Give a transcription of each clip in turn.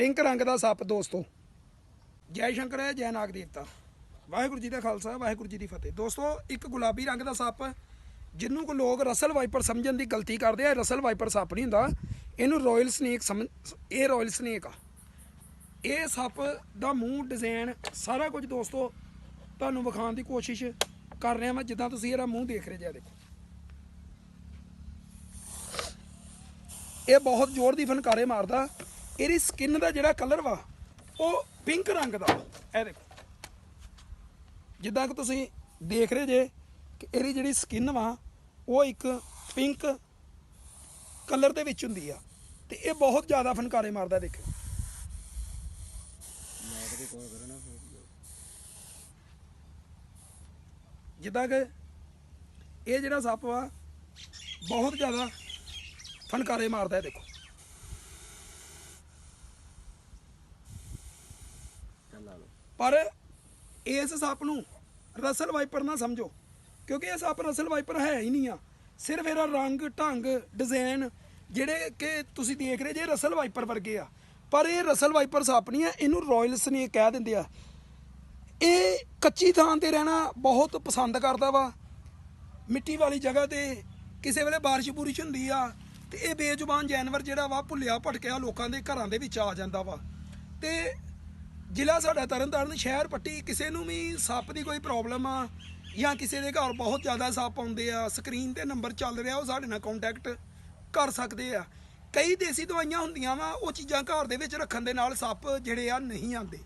Pink ਰੰਗ ਦਾ ਸੱਪ ਦੋਸਤੋ। ਜੈ ਸ਼ੰਕਰ ਹੈ ਜੈ ਨਾਗ ਦੇਵਤਾ। ਵਾਹਿਗੁਰੂ ਜੀ ਦਾ ਖਾਲਸਾ, ਵਾਹਿਗੁਰੂ ਜੀ ਦੀ ਫਤਿਹ। ਦੋਸਤੋ, ਇੱਕ ਗੁਲਾਬੀ ਰੰਗ ਦਾ ਸੱਪ ਜਿਹਨੂੰ ਕੋ ਲੋਕ ਰਸਲ ਵਾਈਪਰ ਸਮਝਣ ਦੀ ਗਲਤੀ ਕਰਦੇ ਆ ਰਸਲ ਵਾਈਪਰ ਸੱਪ ਨਹੀਂ ਹੁੰਦਾ। ਇਹਨੂੰ ਰਾਇਲ ਸਨੇਕ ਸਮਝ, ਇਹ ਰਾਇਲ ਸਨੇਕ ਆ। ਇਹ ਸੱਪ ਦਾ ਮੂੰਹ, ਡਿਜ਼ਾਈਨ, ਸਾਰਾ ਕੁਝ ਦੋਸਤੋ, ਤੁਹਾਨੂੰ ਵਿਖਾਉਣ ਦੀ ਕੋਸ਼ਿਸ਼ ਕਰ ਰਿਹਾ ਮੈਂ, ਜਿੱਦਾਂ ਤੁਸੀਂ ਇਹਦਾ ਮੂੰਹ ਦੇਖ ਰਹੇ ਜੇ ਦੇਖੋ। ਇਹ ਬਹੁਤ ਜ਼ੋਰ ਦੀ ਫਨਕਾਰੇ ਮਾਰਦਾ। ਇਹਦੀ ਸਕਿਨ ਦਾ ਜਿਹੜਾ ਕਲਰ ਵਾ, ਉਹ ਪਿੰਕ ਰੰਗ ਦਾ। ਵਾ। ਇਹ ਦੇਖੋ। ਜਿੱਦਾਂ ਕਿ ਤੁਸੀਂ ਦੇਖ ਰਹੇ ਜੇ ਕਿ ਇਹਦੀ ਜਿਹੜੀ ਸਕਿਨ ਵਾ, ਉਹ ਇੱਕ ਪਿੰਕ ਕਲਰ ਦੇ ਵਿੱਚ ਹੁੰਦੀ ਆ। ਤੇ ਇਹ ਬਹੁਤ ਜ਼ਿਆਦਾ ਫਨਕਾਰੇ ਮਾਰਦਾ ਦੇਖੋ ਜਿੱਦਾਂ ਕਿ ਇਹ ਜਿਹੜਾ ਸੱਪ ਵਾ, ਬਹੁਤ ਜ਼ਿਆਦਾ ਫਨਕਾਰੇ ਮਾਰਦਾ ਹੈ, ਦੇਖੋ। ਪਰ ਇਸ ਸੱਪ ਨੂੰ ਰਸਲ ਵਾਈਪਰ ਨਾ ਸਮਝੋ, ਕਿਉਂਕਿ ਇਹ ਸੱਪ ਰਸਲ ਵਾਈਪਰ ਹੈ ਹੀ ਨਹੀਂ ਆ। ਸਿਰਫ ਇਹਦਾ ਰੰਗ, ਢੰਗ ਡਿਜ਼ਾਈਨ ਜਿਹੜੇ ਕਿ ਤੁਸੀਂ ਦੇਖ ਰਹੇ ਜੇ ਰਸਲ ਵਾਈਪਰ ਵਰਗੇ ਆ। ਪਰ ਇਹ ਰਸਲ ਵਾਈਪਰ ਸੱਪ ਨਹੀਂ ਆ, ਇਹਨੂੰ ਰਾਇਲ ਸਨੇਕ ਕਹਿ ਦਿੰਦੇ ਆ। ਇਹ ਕੱਚੀ ਥਾਂ ਤੇ ਰਹਿਣਾ ਬਹੁਤ ਪਸੰਦ ਕਰਦਾ ਵਾ। ਮਿੱਟੀ ਵਾਲੀ ਜਗ੍ਹਾ ਤੇ ਕਿਸੇ ਵੇਲੇ ਬਾਰਿਸ਼ ਬੂਰਿਸ਼ ਹੁੰਦੀ ਆ, ਤੇ ਇਹ ਬੇਜ਼ੁਬਾਨ ਜਾਨਵਰ ਜਿਹੜਾ ਵਾ ਭੁੱਲਿਆ ਭਟਕਿਆ ਲੋਕਾਂ ਦੇ ਘਰਾਂ ਦੇ ਵਿੱਚ ਆ ਜਾਂਦਾ ਵਾ। ਤੇ ਜ਼ਿਲ੍ਹਾ ਸਾਡਾ ਤਰਨਤਾਰਨ ਸ਼ਹਿਰ ਪੱਟੀ, ਕਿਸੇ ਨੂੰ ਵੀ ਸੱਪ ਦੀ ਕੋਈ ਪ੍ਰੋਬਲਮ ਆ ਜਾਂ ਕਿਸੇ ਦੇ ਘਰ ਬਹੁਤ ਜ਼ਿਆਦਾ ਸੱਪ ਆਉਂਦੇ ਆ ਸਕਰੀਨ ਤੇ ਨੰਬਰ ਚੱਲ ਰਿਹਾ, ਉਹ ਸਾਡੇ ਨਾਲ ਕੰਟੈਕਟ ਕਰ ਸਕਦੇ ਆ। ਕਈ ਦੇਸੀ ਦਵਾਈਆਂ ਹੁੰਦੀਆਂ ਵਾ, ਉਹ ਚੀਜ਼ਾਂ ਘਰ ਦੇ ਵਿੱਚ ਰੱਖਣ ਦੇ ਨਾਲ ਸੱਪ ਜਿਹੜੇ ਆ ਨਹੀਂ ਆਉਂਦੇ।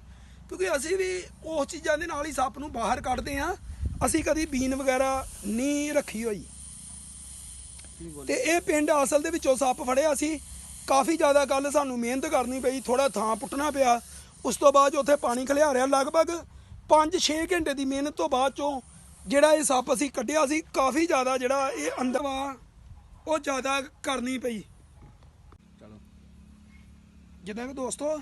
ਕਿਉਂਕਿ ਅਸੀਂ ਵੀ ਉਸ ਚੀਜ਼ਾਂ ਦੇ ਨਾਲ ਹੀ ਸੱਪ ਨੂੰ ਬਾਹਰ ਕੱਢਦੇ ਆ, ਅਸੀਂ ਕਦੀ ਬੀਨ ਵਗੈਰਾ ਨਹੀਂ ਰੱਖੀ ਹੋਈ। ਤੇ ਇਹ ਪਿੰਡ ਅਸਲ ਦੇ ਵਿੱਚੋਂ ਸੱਪ ਫੜਿਆ ਸੀ। ਕਾਫੀ ਜ਼ਿਆਦਾ ਗੱਲ ਸਾਨੂੰ ਮਿਹਨਤ ਕਰਨੀ ਪਈ ਥੋੜਾ ਥਾਂ ਪੁੱਟਣਾ ਪਿਆ। ਉਸ ਤੋਂ ਬਾਅਦ 'ਚ ਉੱਥੇ ਪਾਣੀ ਖਲਿਆ ਰਿਹਾ ਲਗਭਗ 5-6 ਘੰਟੇ ਦੀ ਮਿਹਨਤ ਤੋਂ ਬਾਅਦ ਚੋਂ ਜਿਹੜਾ ਇਹ ਸੱਪ ਅਸੀਂ ਕੱਢਿਆ ਸੀ, ਕਾਫੀ ਜ਼ਿਆਦਾ ਜਿਹੜਾ ਇਹ ਅੰਦਰ ਵਾ ਉਹ ਜ਼ਿਆਦਾ ਕਰਨੀ ਪਈ। ਚਲੋ। ਜਿੱਦਾਂ ਕਿ ਦੋਸਤੋ,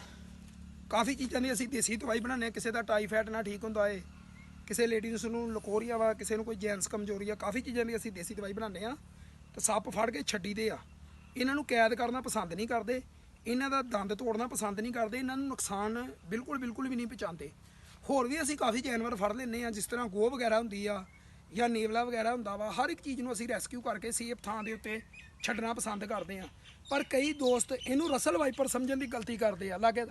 ਕਾਫੀ ਚੀਜ਼ਾਂ ਦੀ ਅਸੀਂ ਦੇਸੀ ਦਵਾਈ ਬਣਾਉਂਦੇ ਹਾਂ, ਕਿਸੇ ਦਾ ਟਾਈਫਾਇਡ ਨਾ ਠੀਕ ਹੁੰਦਾ ਏ ਕਿਸੇ ਲੇਡੀਜ਼ ਨੂੰ ਲਕੋਰੀਆ ਵਾ, ਕਿਸੇ ਨੂੰ ਕੋਈ ਜੈਂਸ ਕਮਜ਼ੋਰੀ ਆ, ਕਾਫੀ ਚੀਜ਼ਾਂ ਦੀ ਅਸੀਂ ਦੇਸੀ ਦਵਾਈ ਬਣਾਉਂਦੇ ਆ ਤੇ ਸੱਪ ਫੜ ਕੇ ਛੱਡੀ ਦੇ ਆ। ਇਹਨਾਂ ਨੂੰ ਕੈਦ ਕਰਨਾ ਪਸੰਦ ਨਹੀਂ ਕਰਦੇ। ਇਹਨਾਂ ਦਾ ਦੰਦ ਤੋੜਨਾ ਪਸੰਦ ਨਹੀਂ ਕਰਦੇ, ਇਹਨਾਂ ਨੂੰ ਨੁਕਸਾਨ ਬਿਲਕੁਲ ਬਿਲਕੁਲ ਵੀ ਨਹੀਂ ਪਹੁੰਚਾਉਂਦੇ। ਹੋਰ ਵੀ ਅਸੀਂ ਕਾਫੀ ਜਾਨਵਰ ਫੜ ਲੈਂਦੇ ਆ ਜਿਸ ਤਰ੍ਹਾਂ ਗੋ ਵਗੈਰਾ ਹੁੰਦੀ ਆ ਜਾਂ ਨੇਵਲਾ ਵਗੈਰਾ ਹੁੰਦਾ ਵਾ, ਹਰ ਇੱਕ ਚੀਜ਼ ਨੂੰ ਅਸੀਂ ਰੈਸਕਿਊ ਕਰਕੇ ਸੇਫ ਥਾਂ ਦੇ ਉੱਤੇ ਛੱਡਣਾ ਪਸੰਦ ਕਰਦੇ ਆ ਪਰ ਕਈ ਦੋਸਤ ਇਹਨੂੰ ਰਸਲ ਵਾਈਪਰ ਸਮਝਣ ਦੀ ਗਲਤੀ ਕਰਦੇ ਆ, ਲਾਗੇ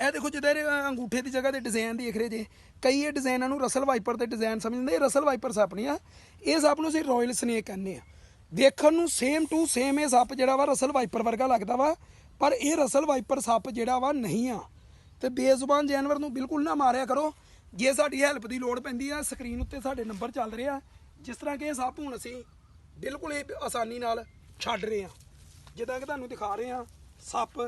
ਇਹ ਦੇਖੋ ਜਿੱਦਾਂ ਇਹ ਅੰਗੂਠੇ ਦੀ ਜਗ੍ਹਾ ਤੇ ਡਿਜ਼ਾਈਨ ਦੇਖ ਰਹੇ ਜੇ, ਕਈ ਇਹ ਡਿਜ਼ਾਈਨਾਂ ਨੂੰ ਰਸਲ ਵਾਈਪਰ ਤੇ ਡਿਜ਼ਾਈਨ ਸਮਝਦੇ ਇਹ ਰਸਲ ਵਾਈਪਰ ਸੱਪ ਨਹੀਂ ਆ, ਇਹ ਸੱਪ ਨੂੰ ਅਸੀਂ ਰਾਇਲ ਸਨੇਕ ਕਹਿੰਦੇ ਆ ਦੇਖਣ ਨੂੰ ਸੇਮ ਟੂ ਸੇਮ ਇਹ ਸੱਪ ਜਿਹੜਾ ਵਾ ਰਸਲ ਵਾਈਪਰ ਵਰਗਾ ਲੱਗਦਾ ਵਾ, ਪਰ ਇਹ ਰਸਲ ਵਾਈਪਰ ਸੱਪ ਜਿਹੜਾ ਵਾ ਨਹੀਂ ਆ। ਤੇ ਬੇਜ਼ੁਬਾਨ ਜਾਨਵਰ ਨੂੰ ਬਿਲਕੁਲ ਨਾ ਮਾਰਿਆ ਕਰੋ। ਜੇ ਸਾਡੀ ਹੈਲਪ ਦੀ ਲੋੜ ਪੈਂਦੀ ਆ ਸਕਰੀਨ ਉੱਤੇ ਸਾਡੇ ਨੰਬਰ ਚੱਲ ਰਹੇ ਆ। ਜਿਸ ਤਰ੍ਹਾਂ ਕਿ ਇਹ ਸੱਪ ਹੁਣ ਅਸੀਂ ਬਿਲਕੁਲ ਇਹ ਆਸਾਨੀ ਨਾਲ ਛੱਡ ਰਹੇ ਆ। ਜਿੱਦਾਂ ਕਿ ਤੁਹਾਨੂੰ ਦਿਖਾ ਰਹੇ ਆ, ਸੱਪ